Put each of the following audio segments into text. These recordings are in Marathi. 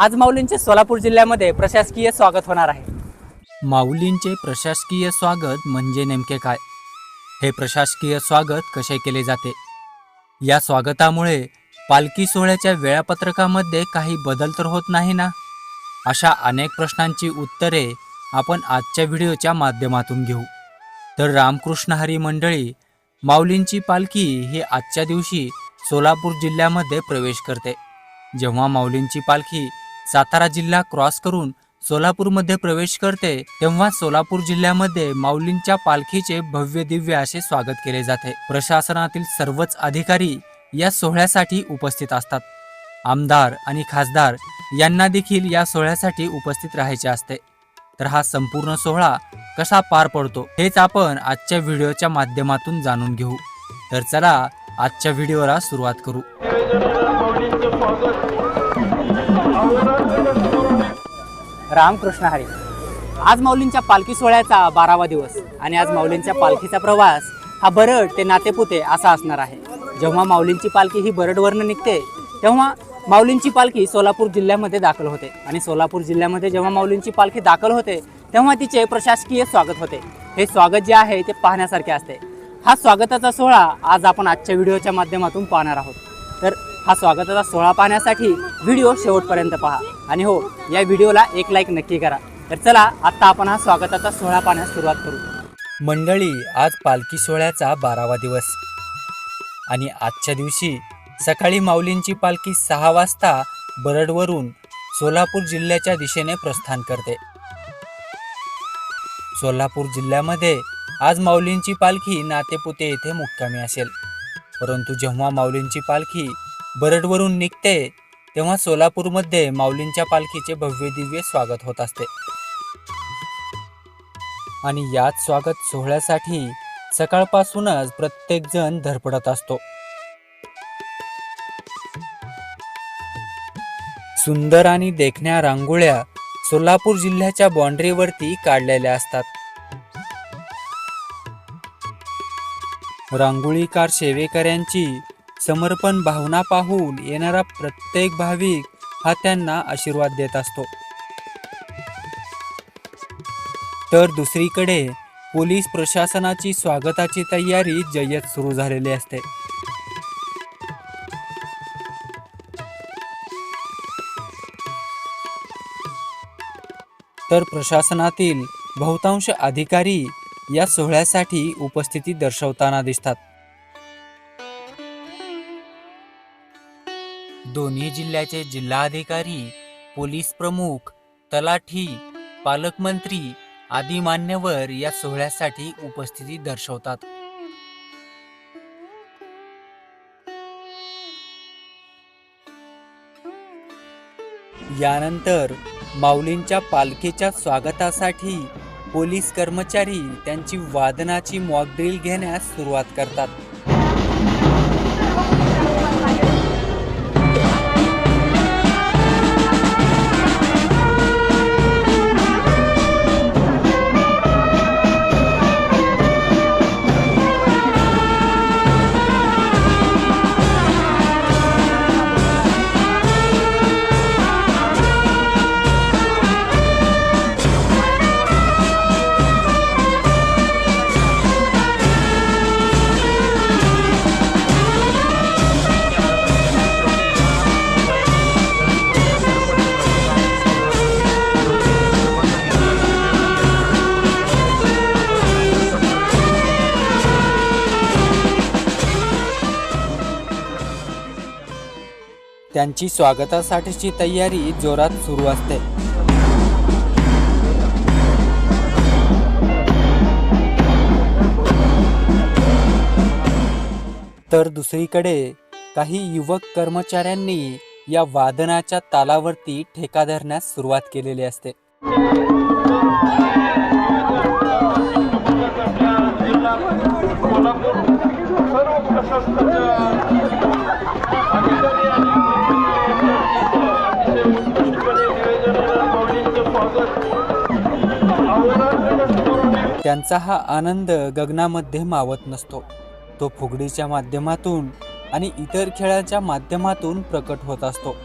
आज माऊलींचे सोलापूर जिल्ह्यामध्ये प्रशासकीय स्वागत होणार आहे. माऊलींचे प्रशासकीय स्वागत म्हणजे नेमके काय? हे प्रशासकीय स्वागत कसे केले जाते? या स्वागतामुळे पालखी सोहळ्याच्या वेळापत्रकामध्ये काही बदल तर होत नाही ना? अशा अनेक प्रश्नांची उत्तरे आपण आजच्या व्हिडिओच्या माध्यमातून घेऊ. तर रामकृष्ण हरी मंडळी माऊलींची पालखी ही आजच्या दिवशी सोलापूर जिल्ह्यामध्ये प्रवेश करते. जेव्हा माऊलींची पालखी सातारा जिल्हा क्रॉस करून सोलापूरमध्ये प्रवेश करते तेव्हा सोलापूर जिल्ह्यामध्ये माऊलींच्या पालखीचे भव्य दिव्य असे स्वागत केले जाते. प्रशासनातील सर्वच अधिकारी या सोहळ्यासाठी उपस्थित असतात. आमदार आणि खासदार यांना देखील या सोहळ्यासाठी उपस्थित राहायचे असते. तर हा संपूर्ण सोहळा कसा पार पडतो हेच आपण आजच्या व्हिडिओच्या माध्यमातून जाणून घेऊ. तर चला आजच्या व्हिडिओला सुरुवात करू. रामकृष्ण हरी. आज माऊलींच्या पालखी सोहळ्याचा बारावा दिवस आणि आज माऊलींच्या पालखीचा प्रवास हा बरड ते नातेपुते असा असणार आहे. जेव्हा माऊलींची पालखी ही बरडवरनं निघते तेव्हा माऊलींची पालखी सोलापूर जिल्ह्यामध्ये दाखल होते. आणि सोलापूर जिल्ह्यामध्ये जेव्हा माऊलींची पालखी दाखल होते तेव्हा तिचे प्रशासकीय स्वागत होते. हे स्वागत जे आहे ते पाहण्यासारखे असते. हा स्वागताचा सोहळा आज आपण आजच्या व्हिडिओच्या माध्यमातून पाहणार आहोत. तर हा स्वागताचा सोहळा पाहण्यासाठी व्हिडिओ शेवटपर्यंत पहा. आणि हो या व्हिडिओला एक लाईक नक्की करा. तर चला आत्ता आपण हा स्वागताचा सोहळा पाहण्यास सुरुवात करू. मंडळी आज पालखी सोहळ्याचा बारावा दिवस. आणि आजच्या दिवशी सकाळी माऊलींची पालखी सहा वाजता बरडवरून सोलापूर जिल्ह्याच्या दिशेने प्रस्थान करते. सोलापूर जिल्ह्यामध्ये आज माऊलींची पालखी नातेपुते येथे मुक्कामी असेल. परंतु जेव्हा माऊलींची पालखी बरडवरून निघते तेव्हा सोलापूरमध्ये माऊलींच्या पालखीचे भव्य दिव्य स्वागत होत असते. आणि याच स्वागत सोहळ्यासाठी सकाळपासूनच प्रत्येक जण धडपडत असतो. सुंदर आणि देखण्या रांगोळ्या सोलापूर जिल्ह्याच्या बाँड्रीवरती काढलेल्या असतात. रांगोळीकार सेवेकऱ्यांची समर्पण भावना पाहून येणारा प्रत्येक भाविक हा त्यांना आशीर्वाद देत असतो. तर दुसरीकडे पोलीस प्रशासनाची स्वागताची तयारी जय्यत सुरू झालेली असते. तर प्रशासनातील बहुतांश अधिकारी या सोहळ्यासाठी उपस्थिती दर्शवताना दिसतात. दोन्ही जिल्ह्याचे जिल्हाधिकारी पोलीस प्रमुख तलाठी पालकमंत्री आदी मान्यवर या सोहळ्यासाठी उपस्थिती दर्शवतात. यानंतर माऊलींच्या पालखीच्या स्वागतासाठी पोलीस कर्मचारी त्यांची वादनाची मॉकड्रिल घेण्यास सुरुवात करतात. त्यांची स्वागतासाठीची तयारी जोरात सुरू असते. तर दुसरीकडे काही युवक कर्मचाऱ्यांनी या वादनाच्या तालावरती ठेका धरण्यास सुरुवात केलेली असते. त्यांचा हा आनंद गगनामध्ये मावत नसतो. तो फुगडीच्या माध्यमातून आणि इतर खेळाच्या माध्यमातून प्रकट होत असतो.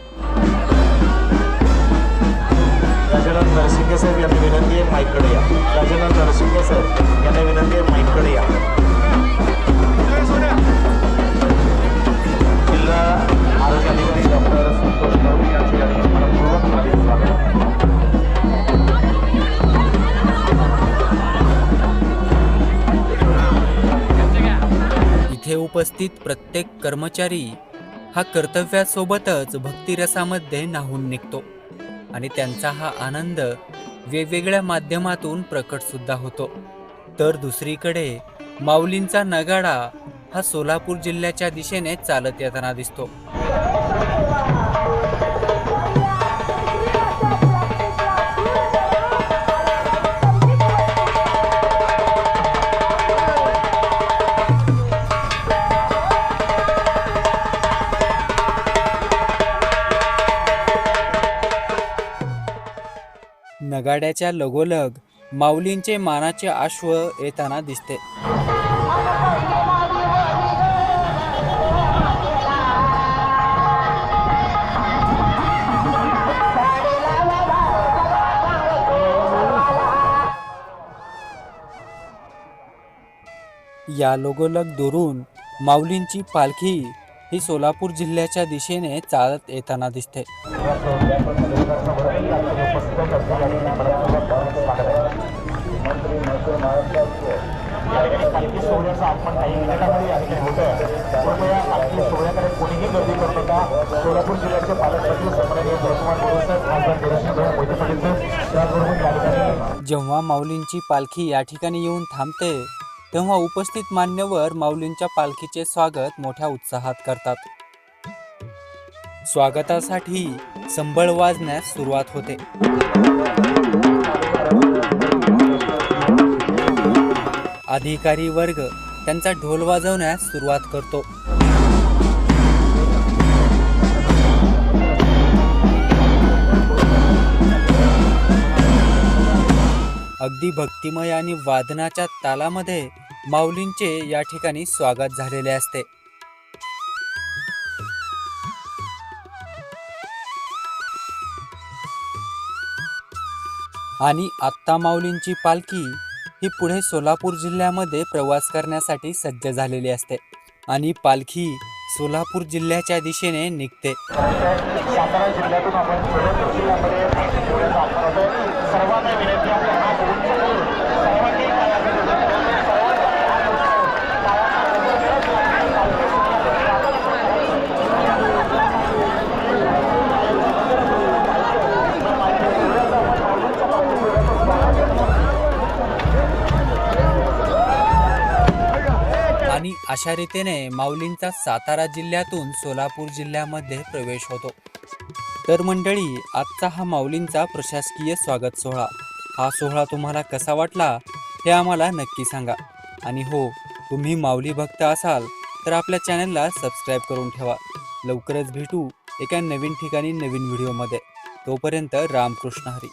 राजाराम नरसिंग साहेब यांना विनंती आहे माईकडे या. राजाराम नरसिंग साहेब यांना विनंती आहे माईकडे या. उपस्थित प्रत्येक कर्मचारी हा कर्तव्यासोबतच भक्तिरसामध्ये नाहून निघतो. आणि त्यांचा हा आनंद वेगवेगळ्या माध्यमातून प्रकटसुद्धा होतो. तर दुसरीकडे माऊलींचा नगाडा हा सोलापूर जिल्ह्याच्या दिशेने चालत येताना दिसतो. नगाड्याच्या लगोलग माऊलींचे मानाचे अश्व येताना दिसते. या लोगोलग दुरून माऊलींची पालखी ही सोलापूर जिल्ह्याच्या दिशेने चालत येताना दिसते. सोलापूर जिल्ह्याचे पालकमंत्री जेव्हा माऊलींची पालखी या ठिकाणी येऊन थांबते तेव्हा उपस्थित मान्यवर माऊलींच्या पालखीचे स्वागत मोठ्या उत्साहात करतात. स्वागतासाठी संबळ वाजण्यास सुरुवात होते. अधिकारी वर्ग त्यांचा ढोल वाजवण्यास सुरुवात करतो. अगदी भक्तिमय आणि वादनाच्या तालामध्ये माऊलींचे या ठिकाणी स्वागत झालेले असते. आणि आत्ता माऊलींची पालखी ही पुढे सोलापूर जिल्ह्यामध्ये प्रवास करण्यासाठी सज्ज झालेली असते आणि पालखी सोलापूर जिल्ह्याच्या दिशेने निघते. सातारा जिल्ह्यातून आपण सोलापूर जिल्ह्यामध्ये आणि अशा रीतीने माऊलींचा सातारा जिल्ह्यातून सोलापूर जिल्ह्यामध्ये प्रवेश होतो. तर मंडळी आजचा हा माऊलींचा प्रशासकीय स्वागत सोहळा. हा सोहळा तुम्हाला कसा वाटला हे आम्हाला नक्की सांगा. आणि हो तुम्ही माऊली भक्त असाल तर आपल्या चॅनलला सबस्क्राईब करून ठेवा. लवकरच भेटू एका नवीन ठिकाणी नवीन व्हिडिओमध्ये. तोपर्यंत रामकृष्ण हरी.